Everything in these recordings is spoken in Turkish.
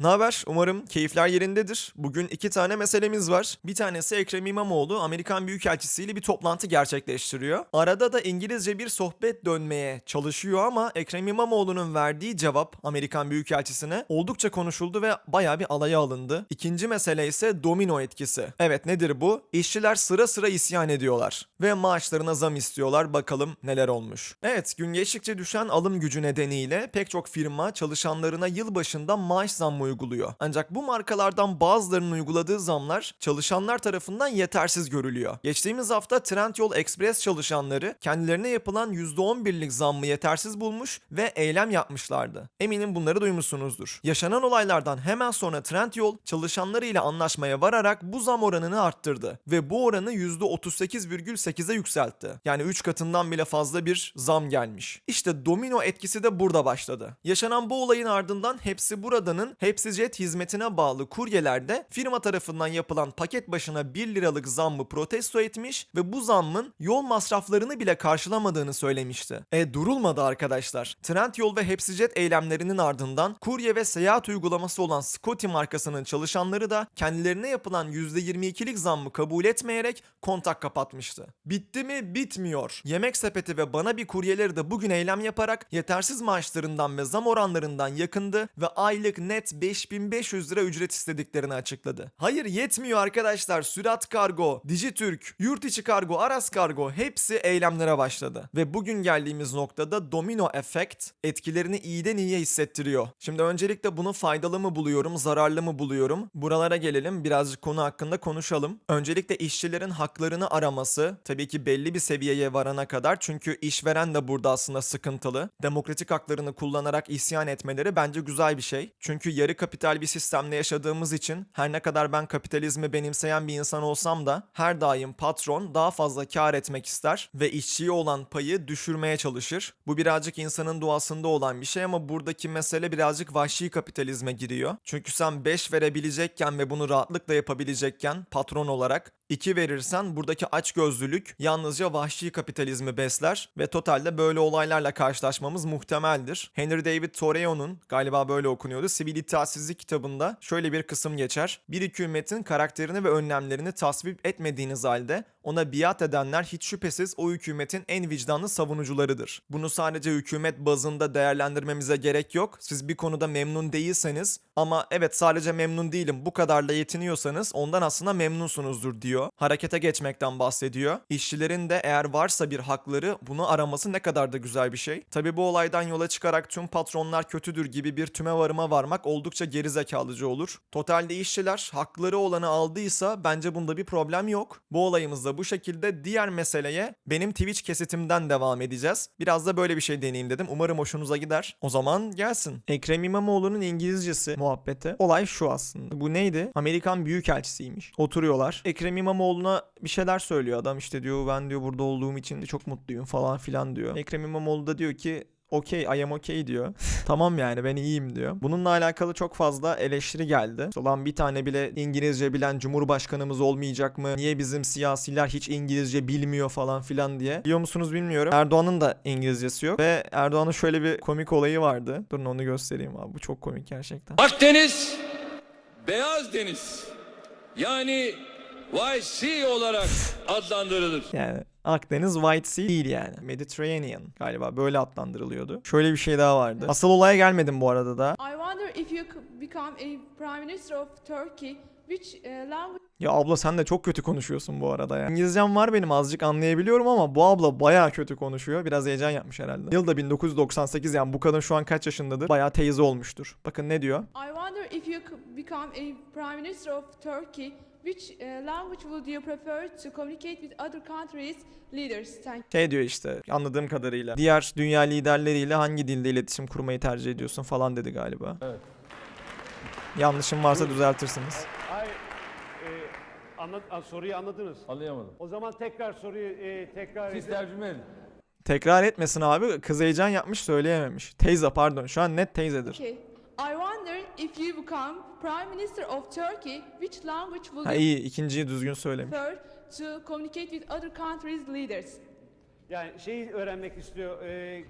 Ne haber? Umarım keyifler yerindedir. Bugün iki tane meselemiz var. Bir tanesi Ekrem İmamoğlu Amerikan Büyükelçisi ile bir toplantı gerçekleştiriyor. Arada da İngilizce bir sohbet dönmeye çalışıyor ama Ekrem İmamoğlu'nun verdiği cevap Amerikan Büyükelçisi'ne oldukça konuşuldu ve bayağı bir alaya alındı. İkinci mesele ise domino etkisi. Evet nedir bu? İşçiler sıra sıra isyan ediyorlar ve maaşlarına zam istiyorlar. Bakalım neler olmuş. Evet gün geçtikçe düşen alım gücü nedeniyle pek çok firma çalışanlarına yılbaşında maaş zammı uyguluyor. Ancak bu markalardan bazılarının uyguladığı zamlar çalışanlar tarafından yetersiz görülüyor. Geçtiğimiz hafta Trendyol Express çalışanları kendilerine yapılan %11'lik zammı yetersiz bulmuş ve eylem yapmışlardı. Eminim bunları duymuşsunuzdur. Yaşanan olaylardan hemen sonra Trendyol çalışanlarıyla anlaşmaya vararak bu zam oranını arttırdı ve bu oranı %38,8'e yükseltti. Yani 3 katından bile fazla bir zam gelmiş. İşte domino etkisi de burada başladı. Yaşanan bu olayın ardından hepsi buradanın Hepsi Jet hizmetine bağlı kuryeler de firma tarafından yapılan paket başına 1 liralık zammı protesto etmiş ve bu zammın yol masraflarını bile karşılamadığını söylemişti. E durulmadı arkadaşlar. Trendyol ve Hepsi Jet eylemlerinin ardından kurye ve seyahat uygulaması olan Scotty markasının çalışanları da kendilerine yapılan %22'lik zammı kabul etmeyerek kontak kapatmıştı. Bitti mi? Bitmiyor. Yemek sepeti ve bana bir kuryeleri de bugün eylem yaparak yetersiz maaşlarından ve zam oranlarından yakındı ve aylık net 5500 lira ücret istediklerini açıkladı. Hayır yetmiyor arkadaşlar. Sürat Kargo, Dijitürk, Yurt içi Kargo, Aras Kargo hepsi eylemlere başladı. Ve bugün geldiğimiz noktada domino efekt etkilerini iyiden iyiye hissettiriyor. Şimdi öncelikle bunu faydalı mı buluyorum, zararlı mı buluyorum? Buralara gelelim. Birazcık konu hakkında konuşalım. Öncelikle işçilerin haklarını araması tabii ki belli bir seviyeye varana kadar çünkü işveren de burada aslında sıkıntılı. Demokratik haklarını kullanarak isyan etmeleri bence güzel bir şey. Çünkü yarı kapital bir sistemde yaşadığımız için her ne kadar ben kapitalizmi benimseyen bir insan olsam da her daim patron daha fazla kar etmek ister ve işçiye olan payı düşürmeye çalışır. Bu birazcık insanın doğasında olan bir şey ama buradaki mesele birazcık vahşi kapitalizme giriyor. Çünkü sen 5 verebilecekken ve bunu rahatlıkla yapabilecekken patron olarak 2 verirsen buradaki açgözlülük yalnızca vahşi kapitalizmi besler ve totalde böyle olaylarla karşılaşmamız muhtemeldir. Henry David Thoreau'nun galiba böyle okunuyordu. Sivil İtaatsizlik kitabında şöyle bir kısım geçer. Bir hükümetin karakterini ve önlemlerini tasvip etmediğiniz halde ona biat edenler hiç şüphesiz o hükümetin en vicdanlı savunucularıdır. Bunu sadece hükümet bazında değerlendirmemize gerek yok. Siz bir konuda memnun değilseniz ama evet sadece memnun değilim bu kadarla yetiniyorsanız ondan aslında memnunsunuzdur diyor. Harekete geçmekten bahsediyor. İşçilerin de eğer varsa bir hakları bunu araması ne kadar da güzel bir şey. Tabi bu olaydan yola çıkarak tüm patronlar kötüdür gibi bir tüme varıma varmak oldukça gerizekalıcı olur. Totalde işçiler hakları olanı aldıysa bence bunda bir problem yok. Bu olayımızda bu şekilde diğer meseleye benim Twitch kesitimden devam edeceğiz. Biraz da böyle bir şey deneyeyim dedim. Umarım hoşunuza gider. O zaman gelsin. Ekrem İmamoğlu'nun İngilizcesi muhabbeti. Olay şu aslında. Bu neydi? Amerikan Büyükelçisiymiş. Oturuyorlar. Ekrem İmamoğlu'na bir şeyler söylüyor adam. İşte diyor ben diyor burada olduğum için de çok mutluyum falan filan diyor. Ekrem İmamoğlu da diyor ki okey I am okay diyor. tamam yani ben iyiyim diyor. Bununla alakalı çok fazla eleştiri geldi. Olan bir tane bile İngilizce bilen cumhurbaşkanımız olmayacak mı? Niye bizim siyasiler hiç İngilizce bilmiyor falan filan diye. Biliyor musunuz bilmiyorum. Erdoğan'ın da İngilizcesi yok. Ve Erdoğan'ın şöyle bir komik olayı vardı. Durun onu göstereyim abi. Bu çok komik gerçekten. Akdeniz beyaz deniz yani White Sea olarak adlandırılır. Yani Akdeniz White Sea değil yani. Mediterranean galiba böyle adlandırılıyordu. Şöyle bir şey daha vardı. Asıl olaya gelmedim bu arada da. I wonder if you could become a prime minister of Turkey, which uh, language Ya abla sen de çok kötü konuşuyorsun bu arada ya. İngilizcem var benim azıcık anlayabiliyorum ama bu abla bayağı kötü konuşuyor. Biraz heyecan yapmış herhalde. Yılda 1998 yani bu kadın şu an kaç yaşındadır? Bayağı teyze olmuştur. Bakın ne diyor? I wonder if you could become a prime minister of Turkey, which uh, language would you prefer to communicate with other countries' leaders? Thank Şey diyor işte anladığım kadarıyla. Diğer dünya liderleriyle hangi dilde iletişim kurmayı tercih ediyorsun falan dedi galiba. Evet. Yanlışım varsa düzeltirsiniz. Hayır. E, anla- a, soruyu anladınız. Anlayamadım. O zaman tekrar soruyu e, tekrar Siz edin. tercüme edin. Tekrar etmesin abi. Kız heyecan yapmış söyleyememiş. Teyze pardon. Şu an net teyzedir. Okay. Wonder if you become prime minister of Turkey, which language would Ha you iyi ikinciyi düzgün söylemiş. prefer to communicate with other countries' leaders? Yani şeyi öğrenmek istiyor. e,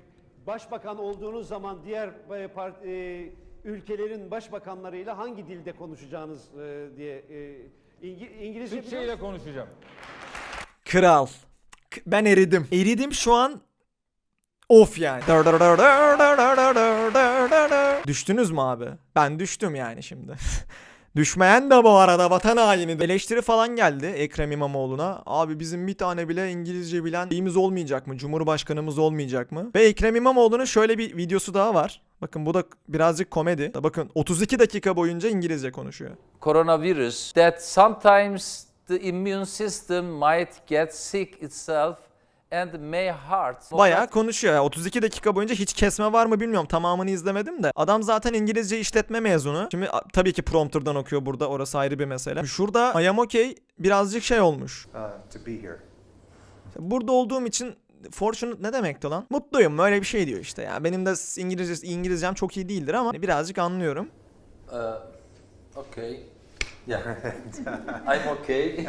başbakan olduğunuz zaman diğer e, part- e, ülkelerin başbakanlarıyla hangi dilde konuşacağınız e, diye e, İngi- İngilizce Türkçe ile konuşacağım. Kral. K- Ben eridim. Eridim şu an. Of yani. Düştünüz mü abi? Ben düştüm yani şimdi. Düşmeyen de bu arada vatan haini. Eleştiri falan geldi Ekrem İmamoğlu'na. Abi bizim bir tane bile İngilizce bilen şeyimiz olmayacak mı? Cumhurbaşkanımız olmayacak mı? Ve Ekrem İmamoğlu'nun şöyle bir videosu daha var. Bakın bu da birazcık komedi. Bakın 32 dakika boyunca İngilizce konuşuyor. coronavirus that sometimes the immune system might get sick itself and may hurt. Bayağı konuşuyor. ya. 32 dakika boyunca hiç kesme var mı bilmiyorum. Tamamını izlemedim de. Adam zaten İngilizce işletme mezunu. Şimdi a- tabii ki prompter'dan okuyor burada. Orası ayrı bir mesele. Şurada I am okay birazcık şey olmuş. uh, to be here. Burada olduğum için fortunate ne demekti lan? Mutluyum öyle bir şey diyor işte ya. Benim de İngilizce İngilizcem çok iyi değildir ama birazcık anlıyorum. Uh, okay. Yeah. I'm okay.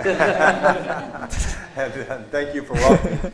And, thank you for welcoming.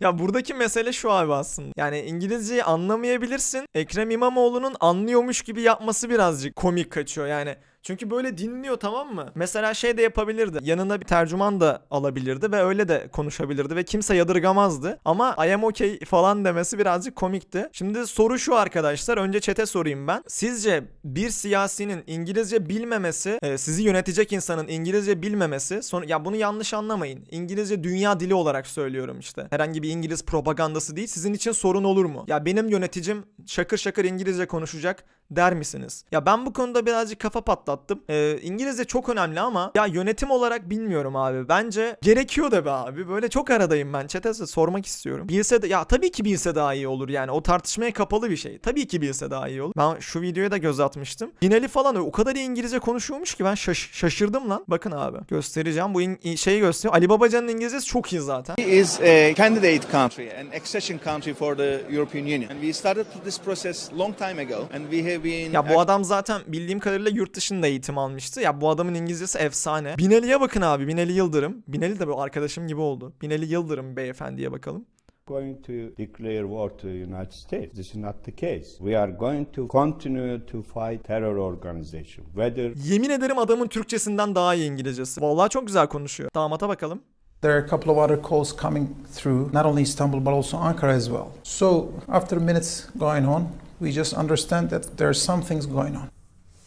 Ya buradaki mesele şu abi aslında. Yani İngilizceyi anlamayabilirsin. Ekrem İmamoğlu'nun anlıyormuş gibi yapması birazcık komik kaçıyor yani. Çünkü böyle dinliyor tamam mı? Mesela şey de yapabilirdi. Yanına bir tercüman da alabilirdi ve öyle de konuşabilirdi ve kimse yadırgamazdı. Ama I am okay falan demesi birazcık komikti. Şimdi soru şu arkadaşlar. Önce çete sorayım ben. Sizce bir siyasinin İngilizce bilmemesi, e, sizi yönetecek insanın İngilizce bilmemesi, son, ya bunu yanlış anlamayın. İngilizce dünya dili olarak söylüyorum işte. Herhangi bir İngiliz propagandası değil. Sizin için sorun olur mu? Ya benim yöneticim şakır şakır İngilizce konuşacak der misiniz? Ya ben bu konuda birazcık kafa patlattım. Ee, İngilizce çok önemli ama ya yönetim olarak bilmiyorum abi. Bence gerekiyor da be abi. Böyle çok aradayım ben. Çete sormak istiyorum. Bilse de ya tabii ki bilse daha iyi olur yani. O tartışmaya kapalı bir şey. Tabii ki bilse daha iyi olur. Ben şu videoya da göz atmıştım. Binali falan o kadar iyi İngilizce konuşuyormuş ki ben şaş- şaşırdım lan. Bakın abi. Göstereceğim. Bu in- şeyi gösteriyor. Ali Babacan'ın İngilizcesi çok iyi zaten. is a candidate country, an accession country for the European Union. And we started this process long time ago, and we have been. Ya bu adam zaten bildiğim kadarıyla yurt dışında eğitim almıştı. Ya bu adamın İngilizcesi efsane. Binali'ye bakın abi. Binali Yıldırım. Binali de bu arkadaşım gibi oldu. Binali Yıldırım beyefendiye bakalım. going to declare war to the United States. This is not the case. We are going to continue to fight terror organization, whether Yemin ederim adamın Türkçesinden daha iyi İngilizcesi. Vallahi çok güzel konuşuyor. Damata bakalım. There are a couple of other calls coming through, not only Istanbul but also Ankara as well. So, after minutes going on, we just understand that there are some things going on.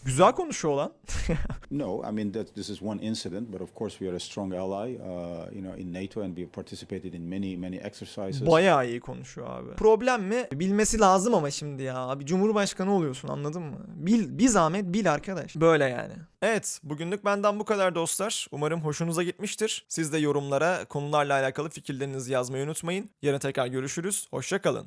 Güzel konuşuyor lan. No, I mean that this is one incident, but of course we are a strong ally, uh, you know, in NATO, and we have participated in many, many exercises. Bayağı iyi konuşuyor abi. Problem mi? Bilmesi lazım ama şimdi ya. Abi Cumhurbaşkanı oluyorsun anladın mı? Bil, bir zahmet bil arkadaş. Böyle yani. Evet bugünlük benden bu kadar dostlar. Umarım hoşunuza gitmiştir. Siz de yorumlara konularla alakalı fikirlerinizi yazmayı unutmayın. Yarın tekrar görüşürüz. Hoşçakalın.